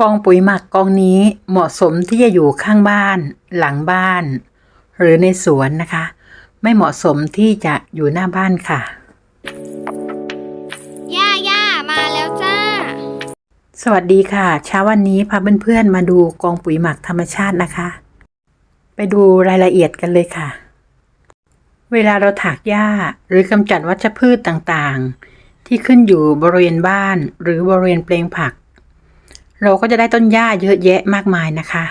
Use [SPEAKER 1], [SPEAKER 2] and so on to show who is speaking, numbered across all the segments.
[SPEAKER 1] กองปุ๋ยหมักกองนี้เหมาะสมที่จะอยู่ข้างบ้าน หลังบ้าน หรือในสวนนะคะ ไม่เหมาะสมที่จะอยู่หน้าบ้านค่ะ
[SPEAKER 2] ย่าย่ามาแล้วจ้า
[SPEAKER 1] สวัสดีค่ะ เช้าวันนี้พาเพื่อนๆมาดูกองปุ๋ยหมักธรรมชาตินะคะ ไปดูรายละเอียดกันเลยค่ะ เวลาเราถากหญ้าหรือกำจัดวัชพืชต่างๆ ที่ขึ้นอยู่บริเวณบ้านหรือบริเวณเปลงผัก เราก็จะได้ต้นหญ้าเยอะแยะมากมายนะคะ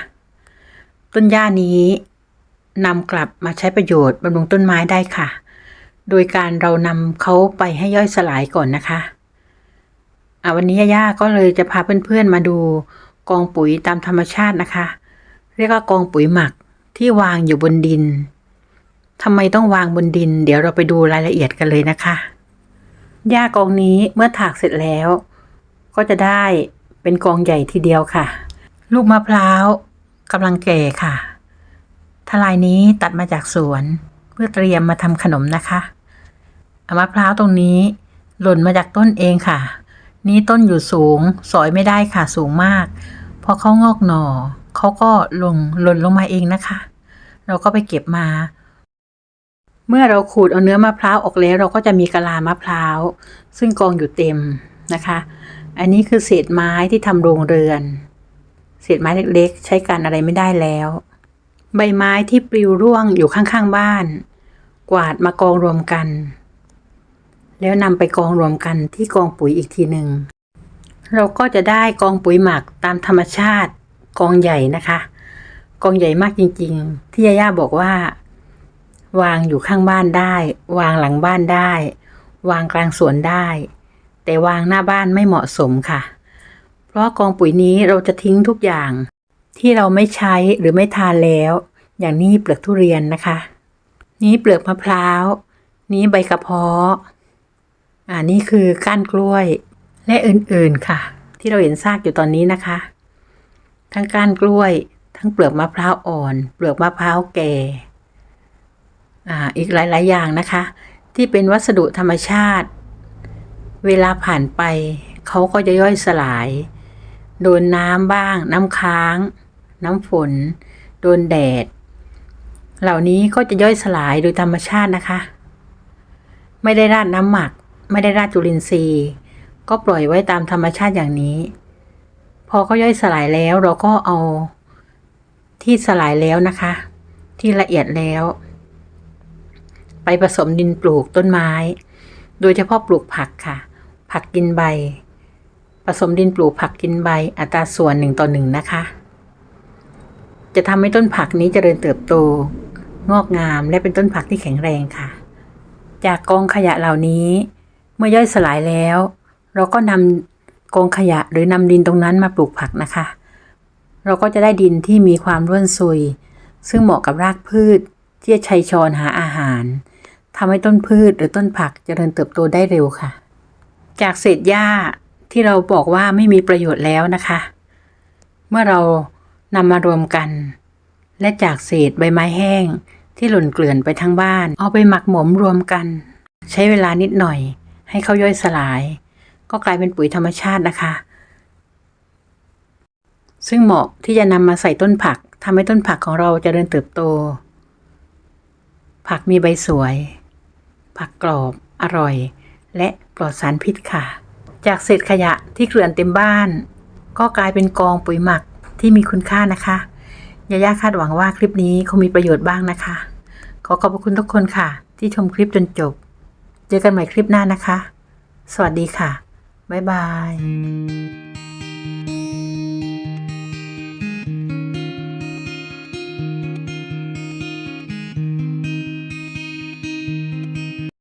[SPEAKER 1] ต้นหญ้านี้นำกลับมาใช้ประโยชน์บำรุงต้นไม้ได้ค่ะ โดยการเรานำเขาไปให้ย่อยสลายก่อนนะคะอะวันนี้ย่าก็เลยจะพาเพื่อนๆมาดูกองปุ๋ยตามธรรมชาตินะคะ เรียกว่ากองปุ๋ยหมักที่วางอยู่บนดินทำไมต้องวางบนดิน เดี๋ยวเราไปดูรายละเอียดกันเลยนะคะหญ้ากองนี้เมื่อถากเสร็จแล้ว ก็จะได้ เป็นกองใหญ่ทีเดียวค่ะ ลูกมะพร้าวกำลังแก่ค่ะทลายนี้ตัดมาจากสวน เพื่อเตรียมมาทำขนมนะคะมะพร้าวตรงนี้ หล่นมาจากต้นเองค่ะ นี่ต้นอยู่สูง สอยไม่ได้ค่ะสูงมาก พอเขางอกหน่อเขาก็ลงหล่นลงมาเองนะคะ เราก็ไปเก็บมา เมื่อเราขูดเอาเนื้อมะพร้าวออกแล้ว เราก็จะมีกะลามะพร้าว ซึ่งกองอยู่เต็มนะคะ อันนี้คือเศษไม้ที่ทำโรงเรือน เศษไม้เล็กๆ ใช้การอะไรไม่ได้แล้ว ใบไม้ที่ปลิวร่วงอยู่ข้างๆบ้าน กวาดมากองรวมกัน แล้วนำไปกองรวมกันที่กองปุ๋ยอีกทีหนึ่งเราก็จะได้กองปุ๋ยหมักตามธรรมชาติกองใหญ่นะคะ กองใหญ่มากจริงๆ ที่ย่าย่าบอกว่า วางอยู่ข้างบ้านได้ วางหลังบ้านได้ วางกลางสวนได้ แต่วางหน้าบ้านไม่เหมาะสมค่ะ เพราะกองปุ๋ยนี้เราจะทิ้งทุกอย่าง ที่เราไม่ใช้หรือไม่ทานแล้ว อย่างนี้เปลือกทุเรียนนะคะ นี้เปลือกมะพร้าว นี้ใบกระเพาะอ่านี่คือก้านกล้วยและอื่นๆค่ะ ที่เราเห็นซากอยู่ตอนนี้นะคะ ทั้งก้านกล้วย ทั้งเปลือกมะพร้าวอ่อน เปลือกมะพร้าวแก่อ่าอีกหลายๆอย่างนะคะ ที่เป็นวัสดุธรรมชาติ เวลาผ่านไป เขาก็จะย่อยสลาย โดนน้ำบ้าง น้ำค้าง น้ำฝน โดนแดด เหล่านี้ก็จะย่อยสลายโดยธรรมชาตินะคะ ไม่ได้ราดน้ำหมัก ไม่ได้ราดจุลินทรีย์ ก็ปล่อยไว้ตามธรรมชาติอย่างนี้ พอเขาย่อยสลายแล้วเราก็เอาที่สลายแล้วนะคะ ที่ละเอียดแล้ว ไปผสมดินปลูกต้นไม้ โดยเฉพาะปลูกผักค่ะ ผักกินใบ ผสมดินปลูกผักกินใบ อัตราส่วนหนึ่งต่อหนึ่งนะคะ จะทำให้ต้นผักนี้เจริญเติบโต งอกงามและเป็นต้นผักที่แข็งแรงค่ะ จากกองขยะเหล่านี้ เมื่อย่อยสลายแล้ว เราก็นำกองขยะหรือนำดินตรงนั้นมาปลูกผักนะคะ เราก็จะได้ดินที่มีความร่วนซุย ซึ่งเหมาะกับรากพืชที่จะชัยชอนหาอาหารทำให้ต้นพืชหรือต้นผักเจริญเติบโตได้เร็วค่ะ จากเศษหญ้าที่เราบอกว่าไม่มีประโยชน์แล้วนะคะ เมื่อเรานำมารวมกัน และจากเศษใบไม้แห้งที่หล่นเกลื่อนไปทั้งบ้าน เอาไปหมักหมมรวมกัน ใช้เวลานิดหน่อย ให้เขาย่อยสลาย ก็กลายเป็นปุ๋ยธรรมชาตินะคะ ซึ่งเหมาะที่จะนำมาใส่ต้นผักทำให้ต้นผักของเราจเจริญเติบโต ผักมีใบสวย ผักกรอบ อร่อย และ ปลอดสารพิษค่ะ จากเศษขยะที่เกลื่อนเต็มบ้าน ก็กลายเป็นกองปุ๋ยหมักที่มีคุณค่านะคะยาย่าคาดหวังว่าคลิปนี้คงมีประโยชน์บ้างนะคะ ขอขอบพระคุณทุกคนค่ะ ที่ชมคลิปจนจบ เจอกันใหม่คลิปหน้านะคะ สวัสดีค่ะ บ๊ายบาย